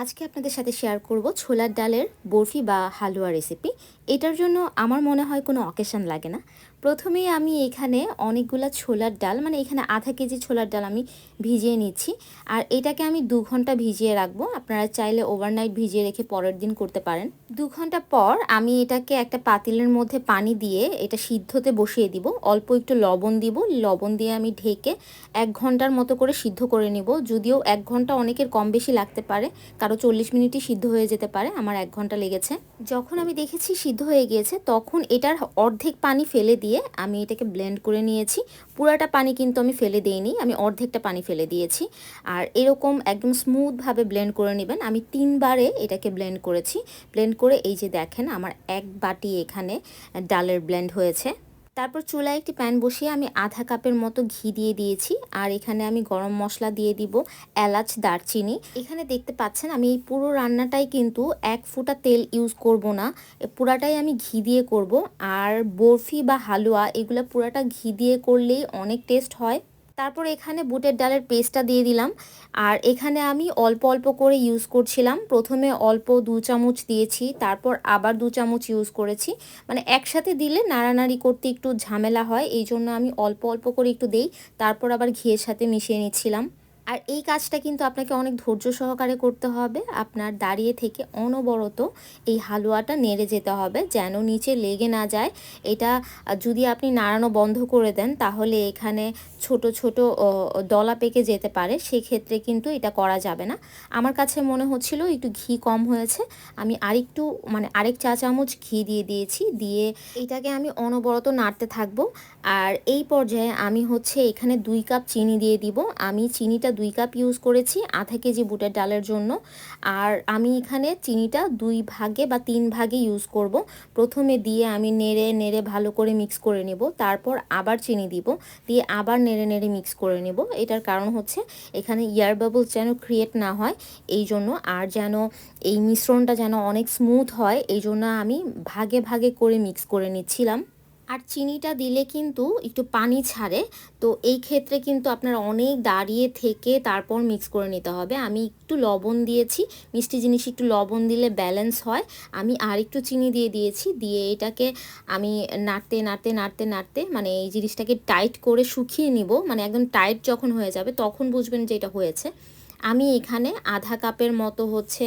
আজকে আপনাদের সাথে শেয়ার করব ছোলার ডালের বরফি বা হালুয়া রেসিপি এটার জন্য আমার মনে হয় কোনো অকেশন লাগে না। প্রথমেই আমি এখানে অনেকগুলা ছোলার ডাল মানে এখানে আধা কেজি ছোলার ডাল আমি ভিজিয়ে নিচ্ছি। আর এটাকে আমি দু ঘণ্টা ভিজিয়ে রাখব। আপনারা চাইলে ওভারনাইট ভিজিয়ে রেখে পরের দিন করতে পারেন। দু ঘণ্টা পর আমি এটাকে একটা পাতিলের মধ্যে পানি দিয়ে এটা সিদ্ধতে বসিয়ে দিব। অল্প একটু লবণ দিব। লবণ দিয়ে আমি ঢেকে এক ঘণ্টার মতো করে সিদ্ধ করে নিব। যদিও এক ঘণ্টা অনেকের কম বেশি লাগতে পারে। কারও চল্লিশ মিনিটই সিদ্ধ হয়ে যেতে পারে। আমার এক ঘণ্টা লেগেছে। যখন আমি দেখেছি সিদ্ধ হয়ে গিয়েছে, তখন এটার অর্ধেক পানি ফেলে দিয়ে আমি এটাকে ব্লেন্ড করে নিয়েছি। পুরাটা পানি কিন্তু আমি ফেলে দিইনি, আমি অর্ধেকটা পানি ফেলে দিয়েছি। আর এরকম একদম স্মুথভাবে ব্লেন্ড করে নেবেন। আমি তিনবারে এটাকে ব্লেন্ড করেছি। ব্লেন্ড করে এই যে দেখেন, আমার এক বাটি এখানে ডালের ব্লেন্ড হয়েছে। তারপর চুলায় একটি প্যান বসিয়ে আমি আধা কাপের মতো ঘি দিয়ে দিয়েছি। আর এখানে আমি গরম মশলা দিয়ে দিব এলাচ, দারচিনি। এখানে দেখতে পাচ্ছেন আমি এই পুরো রান্নাটাই কিন্তু এক ফুটা তেল ইউজ করব না। পুরাটাই আমি ঘি দিয়ে করব। আর বরফি বা হালুয়া এগুলো পুরাটা ঘি দিয়ে করলেই অনেক টেস্ট হয়। তারপর এখানে বুটের ডালের পেস্টটা দিয়ে দিলাম। আর এখানে আমি অল্প অল্প করে ইউজ করছিলাম। প্রথমে অল্প দু চামচ দিয়েছি, তারপর আবার দু চামচ ইউজ করেছি। মানে একসাথে দিলে নাড়ানাড়ি করতে একটু ঝামেলা হয় এই জন্য আমি অল্প অল্প করে একটু দেই, তারপর আবার ঘিয়ের সাথে মিশিয়ে নিচ্ছিলাম। আর এই কাজটা কিন্তু আপনাকে অনেক ধৈর্য সহকারে করতে হবে। আপনার দাঁড়িয়ে থেকে অনবরত এই হালুয়াটা নেড়ে যেতে হবে যেন নিচে লেগে না যায়। এটা যদি আপনি নাড়ানো বন্ধ করে দেন তাহলে এখানে ছোট ছোট দলা পেকে যেতে পারে। সেক্ষেত্রে কিন্তু এটা করা যাবে না। আমার কাছে মনে হচ্ছিল একটু ঘি কম হয়েছে। আমি আরেকটু মানে আরেক চা চামচ ঘি দিয়ে দিয়েছি। দিয়ে এটাকে আমি অনবরত নাড়তে থাকব। আর এই পর্যায়ে আমি হচ্ছে এখানে দুই কাপ চিনি দিয়ে দিব। আমি চিনিটা দুই কাপ ইউজ করেছি আধা কেজি বুটের ডালের জন্য। আর আমি এখানে চিনিটা দুই ভাগে বা তিন ভাগে ইউজ করব। প্রথমে দিয়ে আমি নেড়ে নেড়ে ভালো করে মিক্স করে নেব, তারপর আবার চিনি দিব, দিয়ে আবার নেড়ে নেড়ে মিক্স করে নেব। এটার কারণ হচ্ছে এখানে ইয়ার বাবল যেন ক্রিয়েট না হয়, এই জন্য আর যেন এই মিশ্রণটা যেন অনেক স্মুথ হয়, এই জন্য আমি ভাগে ভাগে করে মিক্স করে নিচ্ছিলাম। আর চিনিটা দিলে কিন্তু একটু পানি ছাড়ে। তো এই ক্ষেত্রে কিন্তু আপনার অনেক দাঁড়িয়ে থেকে তারপর মিক্স করে নিতে হবে। আমি একটু লবণ দিয়েছি, মিষ্টি জিনিস একটু লবণ দিলে ব্যালেন্স হয়। আমি আর একটু চিনি দিয়ে দিয়েছি, দিয়ে এটাকে আমি নাড়তে নাড়তে নাড়তে নাড়তে মানে এই জিনিসটাকে টাইট করে শুকিয়ে নিব। মানে একদম টাইট যখন হয়ে যাবে তখন বুঝবেন যে এটা হয়েছে। আমি এখানে আধা কাপের মতো হচ্ছে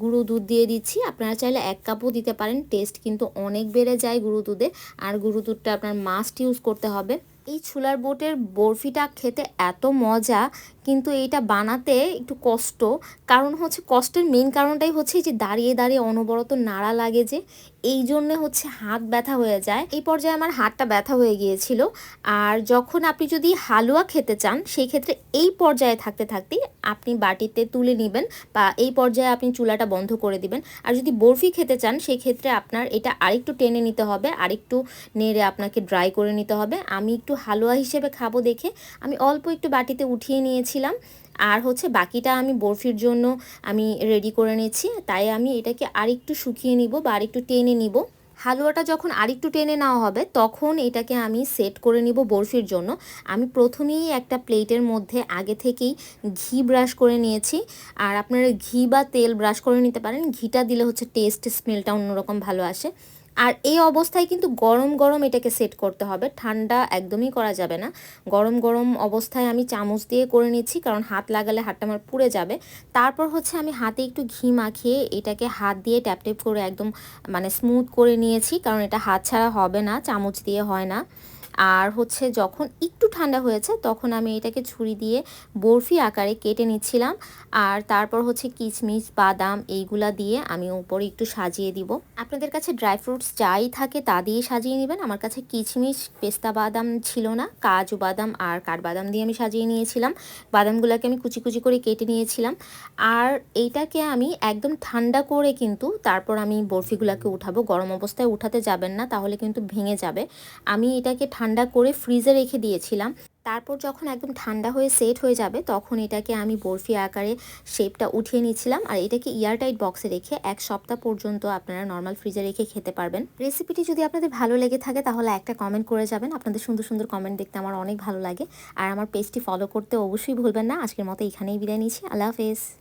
গুঁড়ো দুধ দিয়ে দিচ্ছি। আপনারা চাইলে এক কাপও দিতে পারেন, টেস্ট কিন্তু অনেক বেড়ে যায় গুঁড়ো দুধে। আর গুঁড়ো দুধটা আপনার মাস্ট ইউজ করতে হবে। এই ছোলার বোটের বরফিটা খেতে এত মজা, কিন্তু এইটা বানাতে একটু কষ্ট। কারণ হচ্ছে কষ্টের মেন কারণটাই হচ্ছে যে দাঁড়িয়ে দাঁড়িয়ে অনবরত নাড়া লাগে যে, এই জন্যে হচ্ছে হাত ব্যথা হয়ে যায়। এই পর্যায়ে আমার হাতটা ব্যথা হয়ে গিয়েছিল। আর যখন আপনি যদি হালুয়া খেতে চান, সেই ক্ষেত্রে এই পর্যায়ে থাকতে থাকতে আপনি বাটিতে তুলে নেবেন বা এই পর্যায়ে আপনি চুলাটা বন্ধ করে দিবেন। আর যদি বরফি খেতে চান, সেই ক্ষেত্রে আপনার এটা আরেকটু টেনে নিতে হবে, আরেকটু নেড়ে আপনাকে ড্রাই করে নিতে হবে। আমি হালুয়া হিসেবে খাব দেখে আমি অল্প একটু বাটিতে উঠিয়ে নিয়েছিলাম। আর হচ্ছে বাকিটা আমি বরফির জন্য আমি রেডি করে নিচ্ছি তাই আমি এটাকে আরেকটু শুকিয়ে নিব বা আরেকটু টেনে নিব। হালুয়াটা যখন আরেকটু টেনে নেওয়া হবে, তখন এটাকে আমি সেট করে নিব বরফির জন্য। আমি প্রথমেই একটা প্লেটের মধ্যে আগে থেকেই ঘি ব্রাশ করে নিয়েছি। আর আপনারা ঘি বা তেল ব্রাশ করে নিতে পারেন। ঘিটা দিলে হচ্ছে টেস্ট স্মেলটা অন্যরকম ভালো আসে। আর এই অবস্থায় কিন্তু গরম গরম এটাকে সেট করতে হবে। ঠান্ডা একদমই করা যাবে না। গরম গরম অবস্থায় আমি চামচ দিয়ে করে নিচ্ছি, কারণ হাত লাগালে হাতটা আমার পুড়ে যাবে। তারপর হচ্ছে আমি হাতে একটু ঘি মাখিয়ে এটাকে হাত দিয়ে ট্যাপ ট্যাপ করে একদম মানে স্মুথ করে নিয়েছি, কারণ এটা হাত ছাড়া হবে না, চামচ দিয়ে হয় না। আর হচ্ছে যখন একটু ঠান্ডা হয়েছে, তখন আমি এটাকে ছুরি দিয়ে বরফি আকারে কেটে নিচ্ছিলাম। আর তারপর হচ্ছে কিচমিচ বাদাম এইগুলা দিয়ে আমি উপরে একটু সাজিয়ে দিব। আপনাদের কাছে ড্রাই ফ্রুটস যাই থাকে তা দিয়ে সাজিয়ে নেবেন। আমার কাছে কিচমিচ পেস্তা বাদাম ছিল না। কাজু বাদাম আর কাঠবাদাম দিয়ে আমি সাজিয়ে নিয়েছিলাম। বাদামগুলোকে আমি কুচি কুচি করে কেটে নিয়েছিলাম। আর এইটাকে আমি একদম ঠান্ডা করে কিন্তু তারপর আমি বরফিগুলোকে উঠাবো। গরম অবস্থায় উঠাতে যাবেন না, তাহলে কিন্তু ভেঙে যাবে। আমি এটাকে ঠান্ডা করে ফ্রিজে রেখে দিয়েছিলাম। তারপর যখন একদম ঠান্ডা হয়ে সেট হয়ে যাবে, তখন এটাকে আমি বরফি আকারে শেপটা উঠিয়ে নিয়েছিলাম। আর এটাকে এয়ারটাইট বক্সে রেখে এক সপ্তাহ পর্যন্ত আপনারা নর্মাল ফ্রিজে রেখে খেতে পারবেন। রেসিপিটি যদি আপনাদের ভালো লেগে থাকে, তাহলে একটা কমেন্ট করে যাবেন। আপনাদের সুন্দর সুন্দর কমেন্ট দেখতে আমার অনেক ভালো লাগে। আর আমার পেজটি ফলো করতে অবশ্যই ভুলবেন না। আজকের মতো এখানেই বিদায় নিচ্ছি। আল্লাহ হাফেজ।